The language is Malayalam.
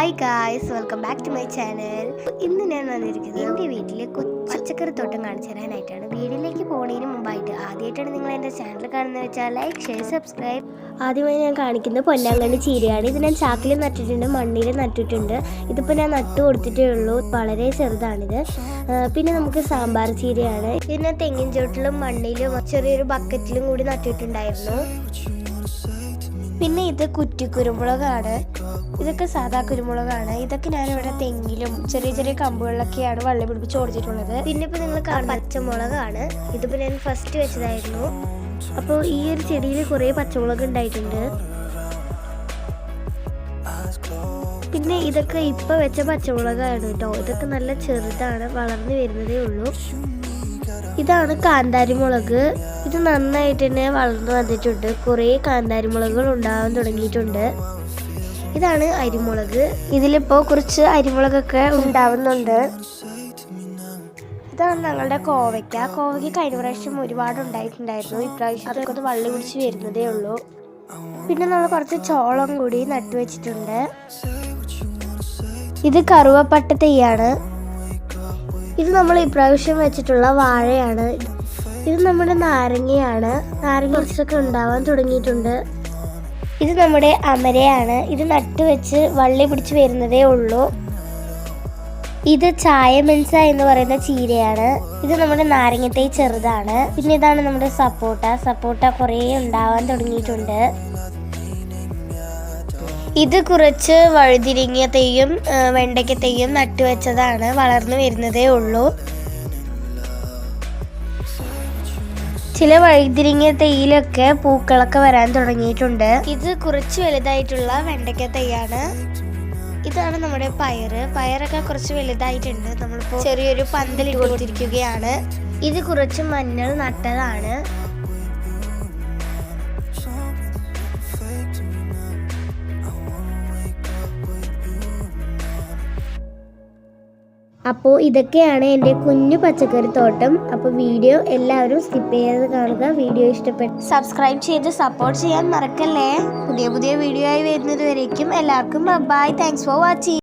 Hi guys welcome back to my channel ഇന്ന് ഞാൻ വന്നിരിക്കുന്നത് എന്റെ വീട്ടിലെ പച്ചക്കറി തോട്ടം കാണിച്ചു തരാനായിട്ടാണ്. വീട്ടിലേക്ക് പോകുന്നതിന് മുമ്പായിട്ട് ആദ്യമായിട്ടാണ് നിങ്ങൾ എന്റെ ചാനൽ കാണുന്നത് വെച്ചാൽ ലൈക്ക് ഷെയർ സബ്സ്ക്രൈബ് ആദ്യമായി ഞാൻ കാണിക്കുന്നത് പൊന്നാങ്കണ്ണി ചീരയാണ്. ഇത് ഞാൻ ചാക്കിൽ നട്ടിട്ടുണ്ട് മണ്ണിൽ നട്ടിട്ടുണ്ട്. ഇതിപ്പോൾ ഞാൻ നട്ടു കൊടുത്തിട്ടേ ഉള്ളൂ. വളരെ ചെറുതാണിത്. പിന്നെ നമുക്ക് സാമ്പാർ ചീരയാണ്. പിന്നെ തെങ്ങിൻ ചോട്ടിലും മണ്ണിലും ചെറിയൊരു ബക്കറ്റിലും കൂടി നട്ടിട്ടുണ്ടായിരുന്നു. പിന്നെ ഇത് കുറ്റി കുരുമുളകാണ്. ഇതൊക്കെ സാധാ കുരുമുളകാണ്. ഇതൊക്കെ ഞാൻ ഇവിടെ തെങ്ങിലും ചെറിയ ചെറിയ കമ്പുകളിലൊക്കെയാണ് വള്ളി പിടിപ്പിച്ച് ഓടിച്ചിട്ടുള്ളത്. പിന്നെ ഇപ്പൊ നിങ്ങൾ പച്ചമുളകാണ്. ഇതിപ്പോ ഞാൻ ഫസ്റ്റ് വെച്ചതായിരുന്നു. അപ്പോൾ ഈ ഒരു ചെടിയിൽ കുറേ പച്ചമുളക് ഉണ്ടായിട്ടുണ്ട്. പിന്നെ ഇതൊക്കെ ഇപ്പൊ വെച്ച പച്ചമുളകാണ് കേട്ടോ. ഇതൊക്കെ നല്ല ചെറുതാണ് വളർന്നു വരുന്നതേ ഉള്ളൂ. ഇതാണ് കാന്താരി മുളക് ഇത് നന്നായിട്ട് തന്നെ വളർന്നു വന്നിട്ടുണ്ട്. കുറേ കാന്താരിമുളകൾ ഉണ്ടാവാൻ തുടങ്ങിയിട്ടുണ്ട്. ഇതാണ് അരിമുളക്. ഇതിലിപ്പോൾ കുറച്ച് അരിമുളകൊക്കെ ഉണ്ടാവുന്നുണ്ട്. ഇതാണ് ഞങ്ങളുടെ കോവയ്ക്ക. കോവയ്ക്ക് കഴിഞ്ഞ പ്രാവശ്യം ഒരുപാട് ഉണ്ടായിട്ടുണ്ടായിരുന്നു. ഇപ്രാവശ്യം അതൊക്കെ ഒന്ന് വള്ളി പിടിച്ച് വരുന്നതേ ഉള്ളൂ. പിന്നെ നമ്മൾ കുറച്ച് ചോളം കൂടി നട്ടുവെച്ചിട്ടുണ്ട് ഇത് കറുവപ്പട്ട തെയ്യാണ്. ഇത് നമ്മൾ ഇപ്രാവശ്യം വെച്ചിട്ടുള്ള വാഴയാണ്. ഇത് നമ്മുടെ നാരങ്ങയാണ്. നാരങ്ങ കുറച്ചൊക്കെ ഉണ്ടാവാൻ തുടങ്ങിയിട്ടുണ്ട്. ഇത് നമ്മുടെ അമരയാണ്. ഇത് നട്ടുവെച്ച് വള്ളി പിടിച്ച് വരുന്നതേ ഉള്ളൂ. ഇത് ചായ മെൻസ എന്ന് പറയുന്ന ചീരയാണ്. ഇത് നമ്മുടെ നാരങ്ങത്തെ ചെറുതാണ്. പിന്നെ ഇതാണ് നമ്മുടെ സപ്പോട്ട. സപ്പോട്ട കുറേ ഉണ്ടാവാൻ തുടങ്ങിയിട്ടുണ്ട്. ഇത് കുറച്ച് വഴുതിരിങ്ങിയ തെയ്യും വെണ്ടയ്ക്ക തെയ്യും നട്ടുവെച്ചതാണ് വളർന്നു വരുന്നതേ ഉള്ളൂ. ചില വഴുതിരിങ്ങിയ തൈയിലൊക്കെ പൂക്കളൊക്കെ വരാൻ തുടങ്ങിയിട്ടുണ്ട്. ഇത് കുറച്ച് വലുതായിട്ടുള്ള വെണ്ടയ്ക്ക തൈയാണ്. ഇതാണ് നമ്മുടെ പയറ്. പയറൊക്കെ കുറച്ച് വലുതായിട്ടുണ്ട്. നമ്മളിപ്പോൾ ചെറിയൊരു പന്തലിട്ട് കൊടുത്തിരിക്കുകയാണ്. ഇത് കുറച്ച് മഞ്ഞൾ നട്ടതാണ്. അപ്പോൾ ഇതൊക്കെയാണ് എന്റെ കുഞ്ഞു പച്ചക്കറി തോട്ടം. അപ്പോൾ വീഡിയോ എല്ലാവരും സ്കിപ്പ് ചെയ്ത് കാണുക. വീഡിയോ ഇഷ്ടപ്പെട്ടു സബ്സ്ക്രൈബ് ചെയ്ത് സപ്പോർട്ട് ചെയ്യാൻ മറക്കല്ലേ? പുതിയ പുതിയ വീഡിയോ ആയി വരുന്നത് വരേക്കും. എല്ലാവർക്കും ബൈ താങ്ക്സ് ഫോർ വാച്ചിങ്